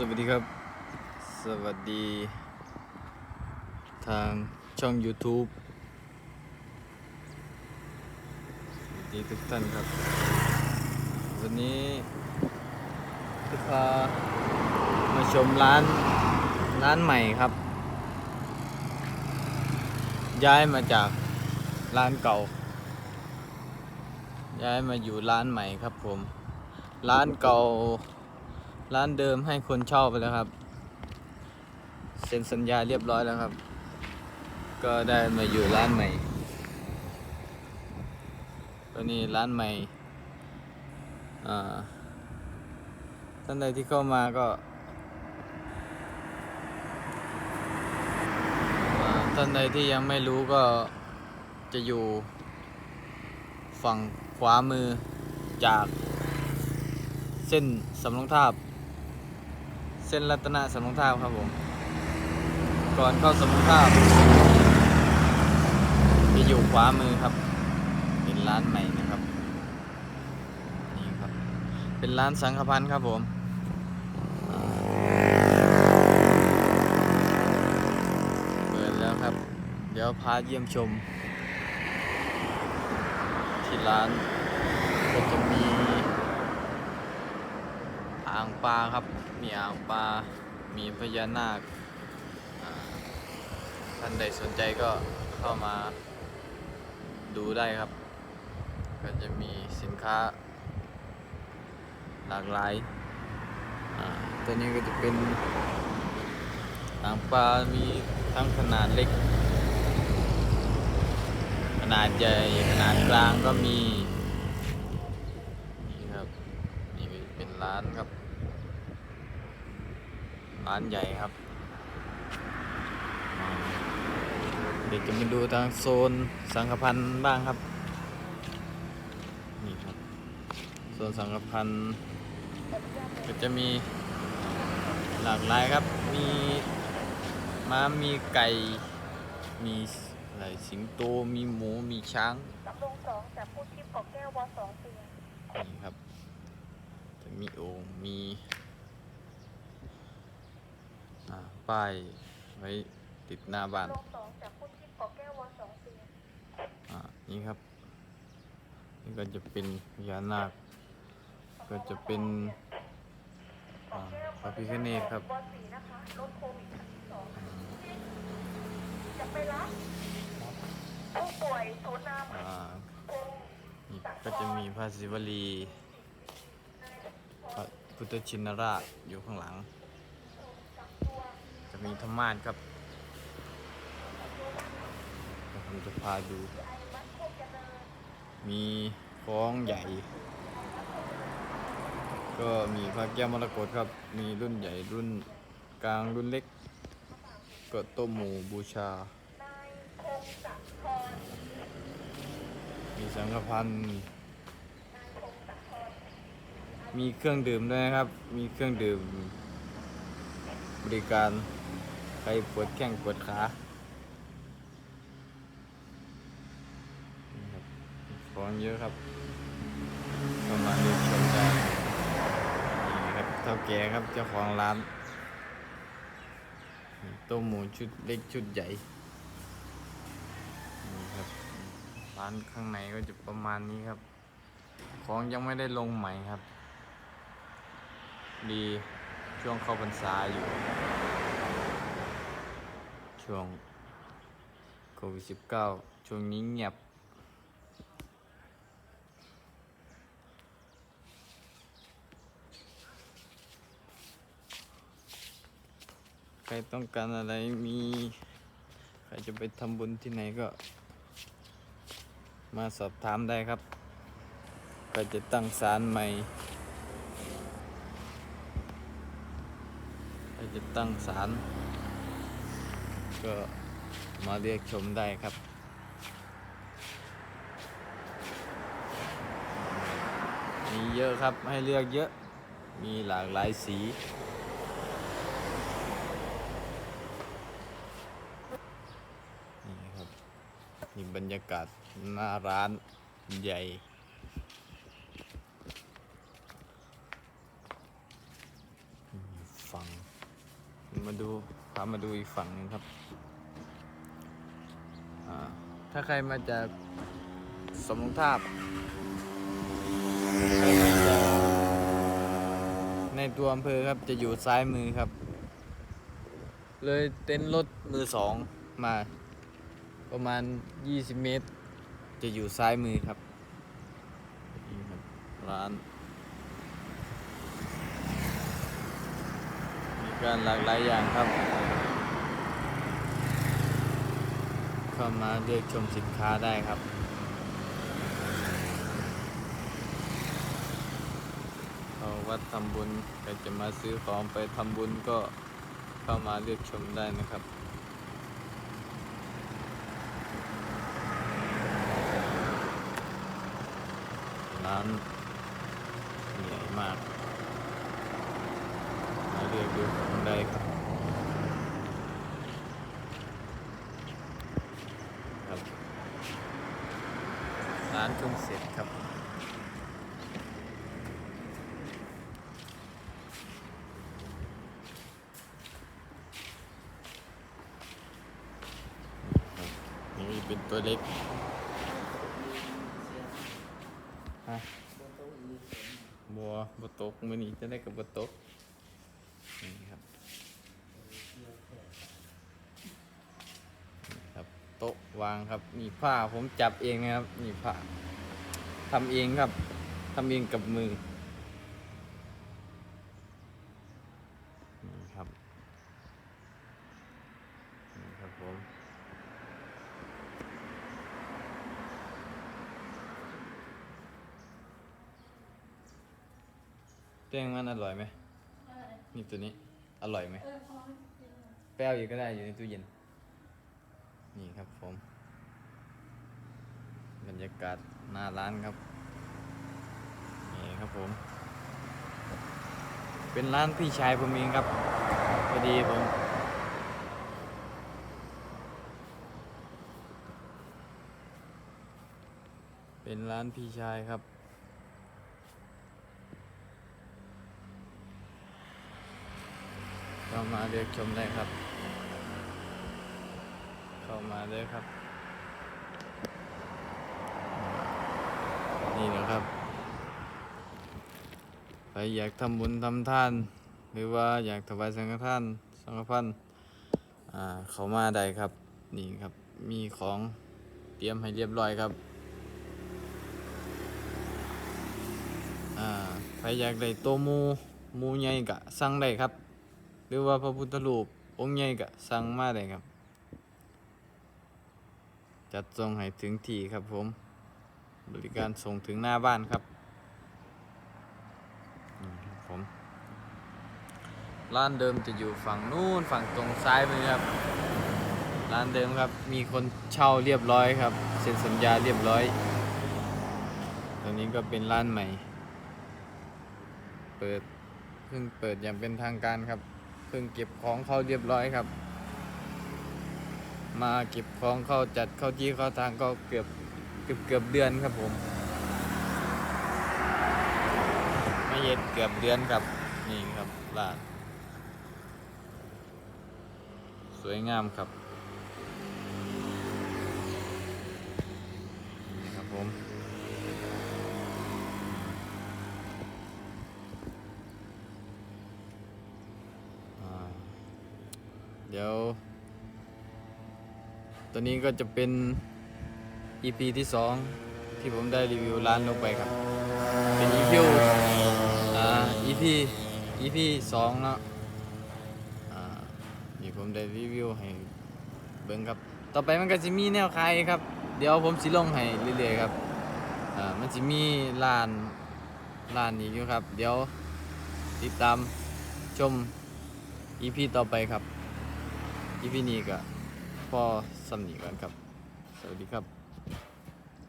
สวัสดีครับ สวัสดี ทางช่อง YouTube สวัสดีทุกท่านครับ วันนี้จะพามาชมร้าน ร้านใหม่ครับ ย้ายมาจากร้านเก่า ย้ายมาอยู่ร้านใหม่ครับผม ร้านเก่า ร้านเดิมให้คนเช่าไปแล้วครับ เซ็นสัญญาเรียบร้อยแล้วครับ ก็ได้มาอยู่ร้านใหม่ก็นี่ร้านใหม่ท่านใดที่เข้ามาก็ท่านใดที่ยังไม่รู้ก็จะอยู่ฝั่งขวามือจากเส้นสำโรงทาบ เส้นรัตนสำโรงทาครับผม ก่อนเข้าสำโรงทาจะอยู่ขวามือครับ เป็นร้านใหม่นะครับ นี่ครับ เป็นร้านสังฆพันธ์ครับผมเปิดแล้วครับ เดี๋ยวพาเยี่ยมชม ที่ร้านก็จะมี ปลาครับ มีอ่างปลา มีพญานาค ท่านใดสนใจก็เข้ามาดูได้ครับ ก็จะมีสินค้าหลากหลาย ตัวนี้ก็จะเป็นอ่างปลา มีทั้งขนาดเล็ก ขนาดใหญ่ ขนาดกลางก็มี นี่ครับ นี่เป็นร้านครับ ร้านใหญ่ครับอ่าเดี๋ยวจะมาดูทางโซนสังฆพันธ์บ้างครับ นี่ครับ โซนสังฆพันธ์ก็จะมีหลากหลายครับ มีม้ามีไก่ มีอะไรสิงโต มีหมู มีช้างสำโรงสองจากพูดทิพย์เกาะแก้ววสองเตียงนี่ครับ จะมีโอ่งมีอ่า ป้ายไว้ติดหน้าบ้านสำโรงสองจากพูดทิพย์เกาะแก้ววสองเตียงอ่านี่ครับ นี่ก็จะเป็นพญานาค ก็จะเป็นอ่าพระพิฆเนศครับวสี่นะคะลดโควิดครั้งที่สองจะไปรับผู้ป่วยศูนย์นามอ่านี่ก็จะมีพระศิวลีพระพุทธชินราชอยู่ข้างหลังจะ มีธรรมาสครับเดี๋ยวผมจะพาดู มีฟ้องใหญ่ ก็มีพระแก้วมรกตครับ มีรุ่นใหญ่รุ่นกลางรุ่นเล็ก ก็โต้มหมูบูชา มีสังฆพันธ์มีเครื่องดื่มด้วยนะครับ มีเครื่องดื่มบริการ ใครปวดแข้งปวดขาของเยอะครับเข้ามาเลือกชมได้นี่ครับเท่าแก่ครับเจ้าของร้านนี่ต้มหมูชุดเล็กชุดใหญ่ นี่ครับ ร้านข้างในก็จะประมาณนี้ครับ ของยังไม่ได้ลงใหม่ครับ ดีช่วงเข้าพรรษาอยู่ ช่วงโควิด19ช่วงนี้เงียบ ใครต้องการอะไรมี ใครจะไปทำบุญที่ไหนก็ มาสอบถามได้ครับก็จะตั้งศาลใหม่ก็จะตั้งศาล ก็มาเรียกชมได้ครับ มีเยอะครับให้เลือกเยอะ มีหลากหลายสีนี่ครับนี่บรรยากาศหน้าร้านใหญ่ ฝั่ง มา ดูพามาดูอีกฝั่งหนึงครับ ถ้าใครมาจากสมรงทาบ ในตัวอำเภอครับจะอยู่ซ้ายมือครับ เลยเต็นท์รถมือสองมา ประมาณ 20 เมตร จะอยู่ซ้ายมือครับนี่ครับ ร้านมีการหลากหลายอย่างครับ เข้ามาเลือกชมสินค้าได้ครับเอาวัดทำบุญใครจะมาซื้อของไปทำบุญก็เข้ามาเลือกชมได้นะครับร้านใหญ่มาก มาเลือกดูของได้ครับ ครับ ร้าน เพิ่งเสร็จครับ นี่เป็นตัวเล็กฮะบัวบตกมือนี้จะได้กับบตก นี่ครับนี่ครับโต๊ะวางครับนี่ผ้าผมจับเองนะครับนี่ผ้า ทำเองครับทำเองกับมือนี่ครับนี่ครับผมแป้งมันอร่อยไหมนี่ตัวนี้อร่อยไหมแป้วอยู่ก็ได้อยู่ในตู้เย็น นี่ครับผม บรรยากาศ หน้าร้านครับ นี่ครับผม เป็นร้านพี่ชายผมเองครับพอดีผมเป็นร้านพี่ชายครับ เข้ามาเลือกชมได้ครับ เข้ามาเลยครับ นี่นะครับใครอยากทำบุญทำทาน หรือว่าอยากถวายสังฆทานสังฆพันธ์เขามาได้ครับนี่ครับมีของเตรียมให้เรียบร้อยครับใครอยากได้โตมูมูใหญ่กะสั่งได้ครับ หรือว่าพระพุทธรูปองค์ใหญ่ก็สั่งมาได้ครับ จัดส่งให้ถึงที่ครับผม บริการส่งถึงหน้าบ้านครับผมร้านเดิมจะอยู่ฝั่งนู้นฝั่งตรงซ้ายมือครับ ร้านเดิมครับมีคนเช่าเรียบร้อยครับเซ็นสัญญาเรียบร้อยตอนนี้ก็เป็นร้านใหม่ เปิดเพิ่งเปิดอย่างเป็นทางการครับเพิ่งเก็บของเข้าเรียบร้อยครับ มาเก็บของเข้าจัดเข้าที่เข้าทางก็เกือบ กือบเกือบเดือนครับผมไม่เย็นเกือบเดือนครับนี่ครับร้านสวยงามครับนี่ครับผมเดี๋ยว ตัวนี้ก็จะเป็น EP ที่ 2 ที่ผมได้รีวิวร้านลงไปครับ เป็น EP อ่า EP EP 2เนาะอ่านี่ผมได้รีวิวให้เบิ่งครับ ต่อไปมันก็จะมีแนวขายครับ เดี๋ยวผมสิลงให้เรื่อยๆครับอ่ามันจะมีร้านร้านนี้อยู่ครับ เดี๋ยวติดตามชม EP ต่อไปครับ EP นี้ก็พอสำนีก่อนครับ สวัสดีครับ